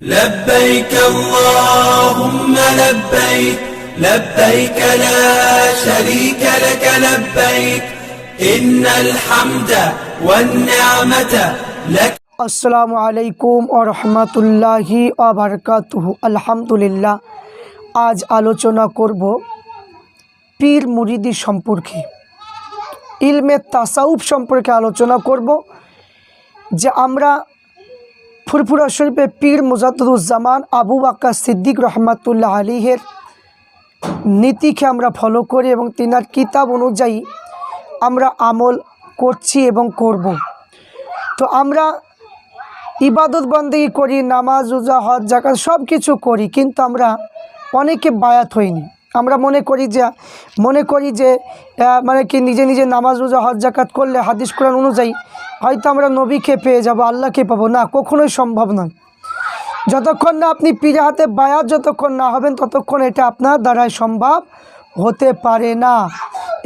لبيك اللهم لبيك لبيك لا شريك لك لبيك إن الحمد والنعمة لك আসসালামু আলাইকুম ও রহমতুল্লাহি আবরকাতুহু আলহামদুলিল্লাহ আজ আলোচনা করব পীর মুরিদি সম্পর্কে ইলমে তাসাউফ সম্পর্কে আলোচনা করব যে আমরা ফুরফুরা শরীফে পীর মুজাদ্দুজ্জামান আবু বাক্কা সিদ্দিক রহমাতুল্লাহ আলীহের নীতিকে আমরা ফলো করি এবং তিনার কিতাব অনুযায়ী আমরা আমল করছি এবং করব। তো আমরা ইবাদত বন্দেগী করি, নামাজ, রোজা, হজ জাকাত সব কিছু করি কিন্তু আমরা অনেকে বায়াত হইনি। আমরা মনে করি যে, মনে করি যে মানে কি নিজে নিজে নামাজ, রোজা, হজ জাকাত করলে হাদিস, কোরআন অনুযায়ী হয়তো আমরা নবীকে পেয়ে যাব, আল্লাহকে পাবো। না, কখনোই সম্ভব নয়। যতক্ষণ না আপনি পীরে হাতে বায়াত যতক্ষণ না হবেন, ততক্ষণ এটা আপনার দ্বারাই সম্ভব হতে পারে না।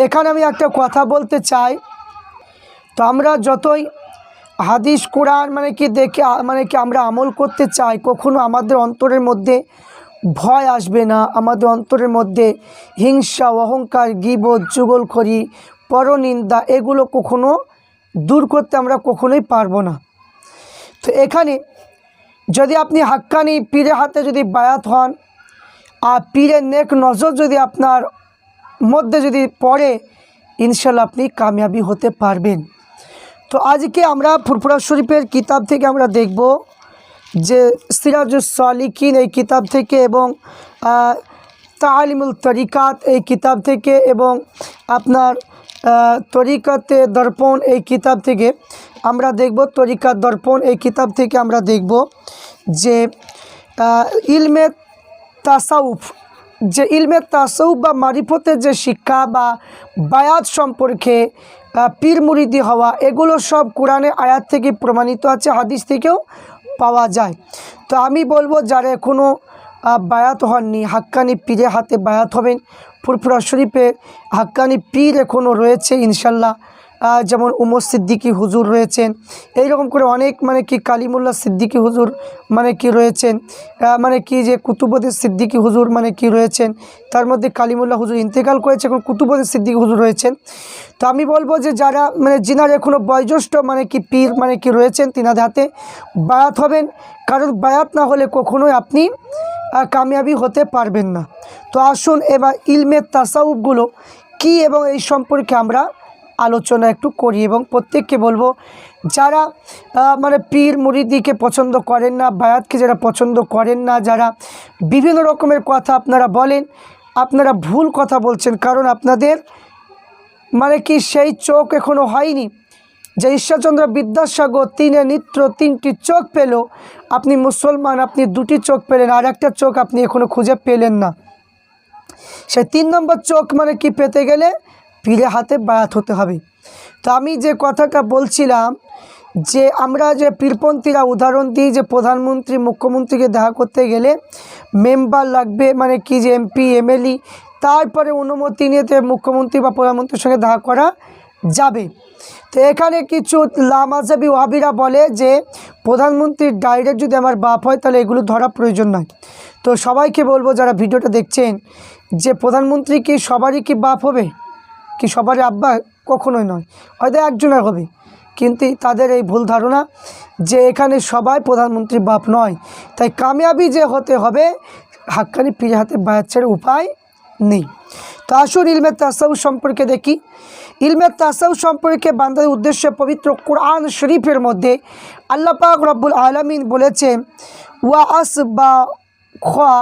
এখানে আমি একটা কথা বলতে চাই। তো আমরা যতই হাদিস, কোরআন মানে কি দেখে মানে কি আমরা আমল করতে চাই, কখনো আমাদের অন্তরের মধ্যে ভয় আসবে না। আমাদের অন্তরের মধ্যে হিংসা, অহংকার গিবোধ যুগলখড়ি, পরনিন্দা, এগুলো কখনো দূর করতে আমরা কখনোই পারব না। তো এখানে যদি আপনি হাক্কানি পীরের হাতে যদি বায়াত হন, আর পীরের নেক নজর যদি আপনার মধ্যে যদি পড়ে ইনশাল্লাহ আপনি কামিয়াবি হতে পারবেন। তো আজকে আমরা ফুরফুরা শরীফের কিতাব থেকে আমরা দেখব যে সিরাজুস সালিকিন এই কিতাব থেকে এবং তালিমুল তরিকাত এই কিতাব থেকে এবং আপনার তরিকাতে দর্পণ এই কিতাব থেকে আমরা দেখব তরিকাত দর্পণ এই কিতাব থেকে আমরা দেখব যে ইলমে তাসাউফ, যে ইলমে তাসাউফ বা মারিফতের যে শিক্ষা বা বায়াত সম্পর্কে পীর মুরিদি হওয়া, এগুলো সব কোরআনে আয়াত থেকে প্রমাণিত আছে, হাদিস থেকেও পাওয়া যায়। তো আমি বলব, যারা এখনও বায়াত হননি। হাক্কানি পীরে হাতে বায়াত হবেন। ফুরফুরা শরীফে হাক্কানি পীর এখনও রয়েছে ইনশাল্লাহ যেমন উমর সিদ্দিকি হুজুর রয়েছেন। এই রকম করে অনেক মানে কি কালিমুল্লাহ সিদ্দিকি হুজুর মানে কি রয়েছেন। মানে কি যে কুতুবুদ্দিন সিদ্দিকি হুজুর মানে কি রয়েছেন। তার মধ্যে কালিমুল্লাহ হুজুর ইন্তেকাল করেছে, এখন কুতুবুদ্দিন সিদ্দিকী হুজুর রয়েছেন। তো আমি বলব যে যারা মানে যিনার এখনও বয়োজ্যেষ্ঠ মানে কি পীর মানে কি রয়েছেন, তিনাদের হাতে বায়াত হবেন। কারণ বায়াত না হলে কখনোই আপনি কামিয়াবি হতে পারবেন না। তো আসুন এবার ইলমের তাসাউফগুলো কি এবং এই সম্পর্কে আমরা আলোচনা একটু করি এবং প্রত্যেককে বলব, যারা মানে পীর মুরিদিকে পছন্দ করেন না, বায়াতকে যারা পছন্দ করেন না, যারা বিভিন্ন রকমের কথা আপনারা বলেন, আপনারা ভুল কথা বলছেন, কারণ আপনাদের মানে কি সেই চোখ এখনও হয়নি। যে ঈশ্বরচন্দ্র বিদ্যাসাগর তিনে নিত্র তিনটি চোখ পেল, আপনি মুসলমান, আপনি দুটি চোখ পেলেন আর একটা চোখ আপনি এখনও খুঁজে পেলেন না। সে তিন নম্বর চোখ মানে কি? পেতে গেলে পীরে হাতে বায়াত হতে হবে। তো আমি যে কথাটা বলছিলাম যে আমরা যে পীরপন্থীরা উদাহরণ দিই যে প্রধানমন্ত্রী, মুখ্যমন্ত্রীকে দেখা করতে গেলে মেম্বার লাগবে মানে কি যে এমপি এমএলই তারপরে অনুমতি নিয়ে মুখ্যমন্ত্রী বা প্রধানমন্ত্রীর সঙ্গে দেখা করা যাবে। তো এখানে কিছু লামাজাবি ওয়াবিরা বলে যে, প্রধানমন্ত্রীর ডাইরেক্ট যদি আমার বাপ হয়, তাহলে এগুলো ধরা প্রয়োজন নয়। তো সবাইকে বলব, যারা ভিডিওটা দেখছেন, যে প্রধানমন্ত্রী কি সবারই কি বাপ হবে? কি সবারই আব্বা কখনোই নয়, হয়তো একজনের হবে। কিন্তু তাদের এই ভুল ধারণা যে এখানে সবাই প্রধানমন্ত্রীর বাপ নয়। তাই কামিয়াবি যে হতে হবে, হাক্কানি পীরে হাতে বায়াচ্ছের উপায় নেই। তো আসুন ইলমের তাসাউ সম্পর্কে দেখি। ইলমের তাসাউ সম্পর্কে বান্দার উদ্দেশ্যে পবিত্র কোরআন শরীফের মধ্যে আল্লাহ পাক রব্বুল আলমিন বলেছেন, ওয়া আস বা খা,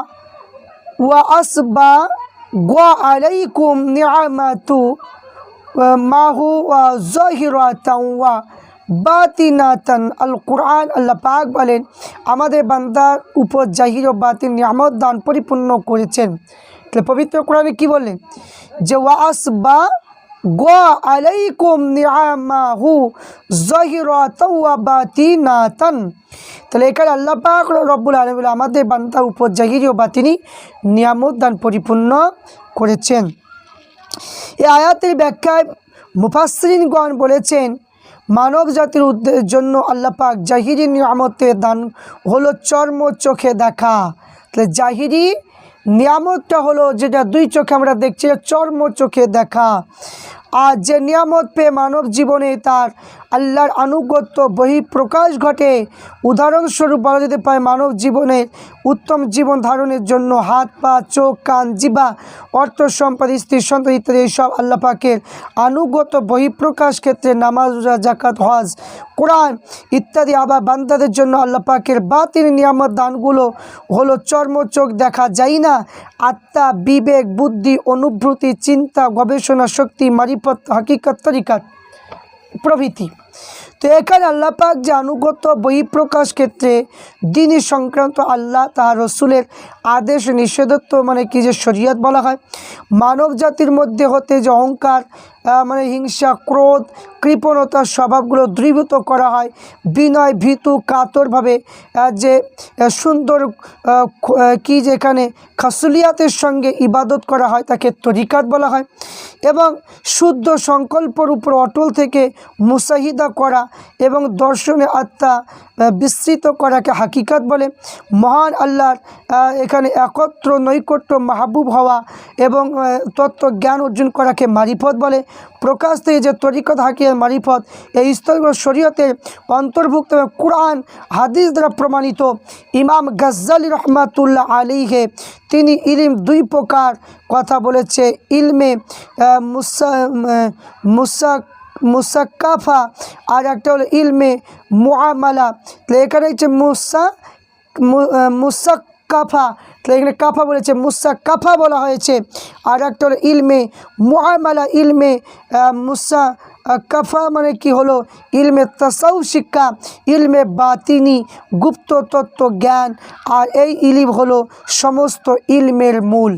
ওয়া আস বা গোয়া আলাইকুম নিয়ামাতু মাহু ওয়া জহিরাতান ওয়া বাতিনাতান। আল কোরআন আল্লাহ পাক বলেন, আমাদের বান্দার উপর জাহির ও বাতিন নিয়ামত দান পরিপূর্ণ করেছেন। তাহলে পবিত্র কোরআনে কি বললেন? যে ওয়াস বা গোয়া আলাইকুম নিয়ামাহু জহিরাতান তাহলে এখানে আল্লাহ পাক রব্বুল আলম আমাদের বান্দার উপর জাহির ও বাতিনি নিয়ামত দান পরিপূর্ণ করেছেন। এই আয়াতের ব্যাখ্যায় মুফাসরিনগণ বলেছেন, মানব জাতির জন্য আল্লাহ পাক জাহিরি নিয়ামতের দান হলো চর্ম চোখে দেখা। তাহলে জাহিরি নিয়ামতটা হলো যেটা দুই চোখে আমরা দেখছি চর্ম চোখে দেখা। আর যে নিয়ামত পেয়ে মানব জীবনে তার আল্লাহর আনুগত্য বহিঃপ্রকাশ ঘটে, উদাহরণস্বরূপ বলা যেতে পারে মানব জীবনের উত্তম জীবন ধারণের জন্য হাত, পা, চোখ, কান জিবা অর্থ, সম্পদ, স্ত্রী, সন্তান ইত্যাদি এইসব আল্লাহ পাকের আনুগত বহিঃপ্রকাশ ক্ষেত্রে নামাজ জাকাত হজ কোরআন ইত্যাদি আবার বান্দাদের জন্য আল্লাহ পাকের বাতিল নিয়ামত দানগুলো হলো চর্ম চোখ দেখা যায় না, আত্মা, বিবেক, বুদ্ধি, অনুভূতি, চিন্তা, গবেষণা, শক্তি, মারিফত, হাকিকত, তরিকাত, প্রভৃতি। তো এখানে আল্লাহ পাক যে আনুগত্য, বহিঃপ্রকাশ ক্ষেত্রে দিনই সংক্রান্ত আল্লাহ তাহার রসুলের আদেশ, নিষেধত্ব মানে কি যে শরীয়ত বলা হয় মানব জাতির মধ্যে হতে যে অহংকার মানে হিংসা, ক্রোধ কৃপণতার স্বভাবগুলো দৃঢ়ীভূত করা হয়। বিনয় ভীতু কাতরভাবে যে সুন্দর কি যেখানে খাসুলিয়াতের সঙ্গে ইবাদত করা হয়, তাকে তরিকাত বলা হয় এবং শুদ্ধ সংকল্পর উপর অটল থেকে মুসাহিদা করা এবং দর্শনে আত্মা বিস্তৃত করাকে হাকিকাত বলে। মহান আল্লাহর এখানে একত্র নৈকট্য মাহবুব হওয়া এবং তত্ত্ব জ্ঞান অর্জন করাকে মারিফত বলে। প্রকাশ থেকে যে তরিকত হাকিয়ার মারিফত। এই স্তরগুলো শরীয়তের অন্তর্ভুক্ত এবং কোরআন, হাদিস দ্বারা প্রমাণিত। ইমাম গজ্জালি রহমাতুল্লাহ আলীহে তিনি ইলিম দুই প্রকার কথা বলেছে। ইলমে মুসা মুসা, মুসাক্কাফা আর একটা হলো ইলমে মুআমালা। এখানে হচ্ছে মুসা মুসাক্কাফা তো এখানে কাফা বলেছে, মুসা কাফা বলা হয়েছে। আর একটা হলো ইলমে মহামালা ইলমে মুসা কাফা মানে কি হলো? ইলমে তাসাউ শিক্ষা, ইলমে বাতিনি, গুপ্ত তত্ত্ব জ্ঞান। আর এই ইলিম হলো সমস্ত ইলমের মূল।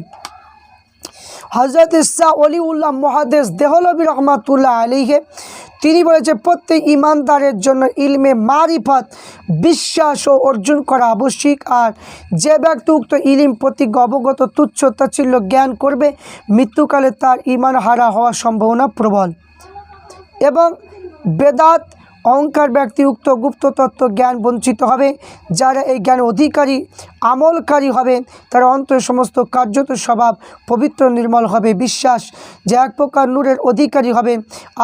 হজরত ইসা অলিউল্লাহ মহাদেশ দেহলবী রহমাতুল্লাহ আলীকে তিনি বলেছে, প্রত্যেক ইমানদারের জন্য ইলমে মারিফত বিশ্বাস ও অর্জন করা আবশ্যিক। আর যে ব্যক্তি উক্ত ইলিম প্রতি অবগত, তুচ্ছ তাচ্ছিল্য জ্ঞান করবে, মৃত্যুকালে তার ইমান হারা হওয়ার সম্ভাবনা প্রবল। এবং বেদাত অহংকার ব্যক্তি উক্ত গুপ্ত তত্ত্ব জ্ঞান বঞ্চিত হবে। যারা এই জ্ঞান অধিকারী, আমলকারী হবেন তারা অন্তর সমস্ত কার্যত স্বভাব পবিত্র নির্মল হবে। বিশ্বাস যে এক প্রকার নূরের অধিকারী হবে,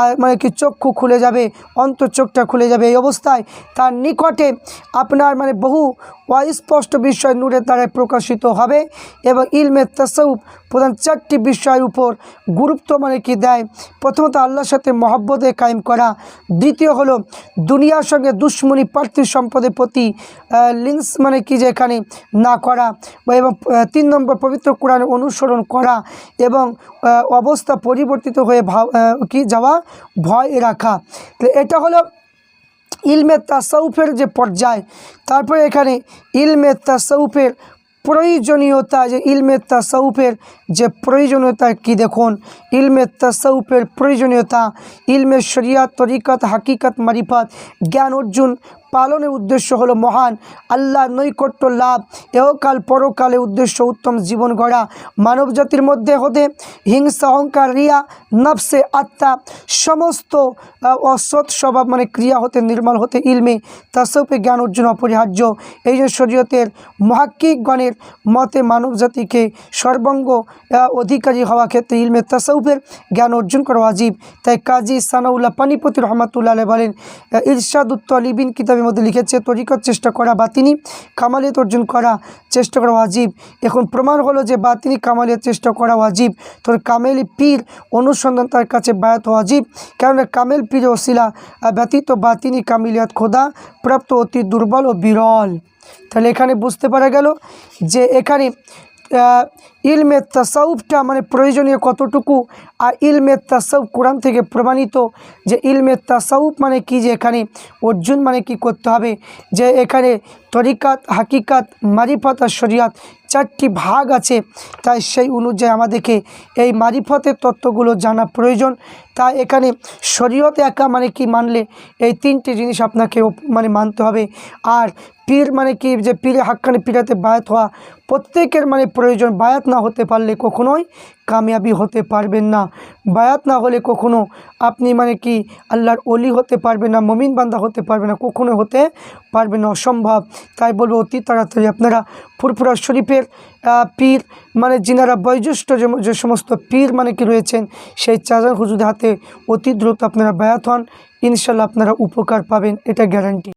আর মানে কি চক্ষু খুলে যাবে অন্তর চোখটা খুলে যাবে। এই অবস্থায় তার নিকটে আপনার মানে বহু অস্পষ্ট বিষয় নূরের দ্বারা প্রকাশিত হবে এবং ইলমের তসৌফ প্রধান চারটি বিষয়ের উপর গুরুত্ব মানে কি দেয়? প্রথমত আল্লাহর সাথে মহব্বতে কায়েম করা। দ্বিতীয় হলো দুনিয়ার সঙ্গে দুশ্মনী পার্থিব সম্পদের প্রতি লিন্স মানে কি যে এখানে না করা এবং তিন নম্বর পবিত্র কোরআন অনুসরণ করা এবং অবস্থা পরিবর্তিত হয়ে কি যাওয়া? ভয় রাখা। এটা হলো ইলমে তাসাউফের যে পর্যায়। তারপরে এখানে ইলমে তাসাউফের প্রয়োজনীয়তা, যে ইলমে তাসাউফের যে প্রয়োজনীয়তা কি দেখুন? ইলমে তাসাউফের প্রয়োজনীয়তা, ইলমে শরিয়াত, তরিকত, হাকিকত, মারিফত, জ্ঞান অর্জুন পালনের উদ্দেশ্য হলো মহান আল্লাহ নৈকট্য লাভ। এহকাল পরকালে উদ্দেশ্য উত্তম জীবন গড়া। মানব জাতির মধ্যে হতে হিংসা অহংকার রিয়া নফসে আত্মা সমস্ত অসৎ স্বভাব মানে ক্রিয়া হতে নির্মল হতে ইলমে তাসৌপে জ্ঞান অর্জন অপরিহার্য। এই যে শরীয়তের মহাক্কিকগণের মতে মানব জাতিকে সর্বাঙ্গ অধিকারী হওয়া ক্ষেত্রে ইলমে তাসাউফের জ্ঞান অর্জন করা ওয়াজিব। তাই কাজী সানাউল্লাহ পানিপতি রহমাতুল্লাহ বলেন আহ, ইরশাদ উত্তলিবিন কিতাবের মধ্যে লিখেছে তরিকত চেষ্টা করা বা তিনি কামালিয়ত অর্জন করা, চেষ্টা করা ওয়াজিব। এখন প্রমাণ হলো যে বাতিনি কামালিয়ত চেষ্টা করা ওয়াজিব। তোর কামেলি পীর অনুসন্ধান তার কাছে বায়াত ওয়াজিব। কেননা কামেল পীর ওসিলা ব্যতীত বাতিনি কামিলিয়াত খোদা প্রাপ্ত অতি দুর্বল ও বিরল। তাহলে এখানে বুঝতে পারা গেল যে এখানে ইলমে তাসাউফটা মানে প্রয়োজনীয় কতটুকু? আর ইলমে তাসাউফ কোরআন থেকে প্রমাণিত যে ইলমে তাসাউফ মানে কি? যে এখানে অর্জুন মানে কি করতে হবে? যে এখানে তরিকাত, হাকিকাত, মারিফত আর শরিয়াত চারটি ভাগ আছে। তাই সেই অনুযায়ী আমাদেরকে এই মারিফতের তত্ত্বগুলো জানা প্রয়োজন। তাই এখানে শরীয়ত একা মানে কি মানলে? এই তিনটি জিনিস আপনাকে মানে মানতে হবে। আর পীর মানে কি? যে পীরে হাক্কানি পীরাতে বায়াত হওয়া প্রত্যেকের মানে প্রয়োজন। বায়াত না হতে পারলে কখনোই কামিয়াবি হতে পারবেন না। বায়াত না হলে কখনো আপনি মানে কি আল্লাহর অলি হতে পারবেন না, মমিন বান্দা হতে পারবে না কখনো হতে পারবে না, অসম্ভব। তাই বলব অতি তাড়াতাড়ি আপনারা ফুরফুরা শরীফের পীর মানে যিনারা বয়োজ্যেষ্ঠ যে সমস্ত পীর মানে কি রয়েছেন, সেই চাজার হুজুরের হাতে অতি দ্রুত আপনারা বায়াত হন। ইনশাল্লাহ আপনারা উপকার পাবেন, এটা গ্যারান্টি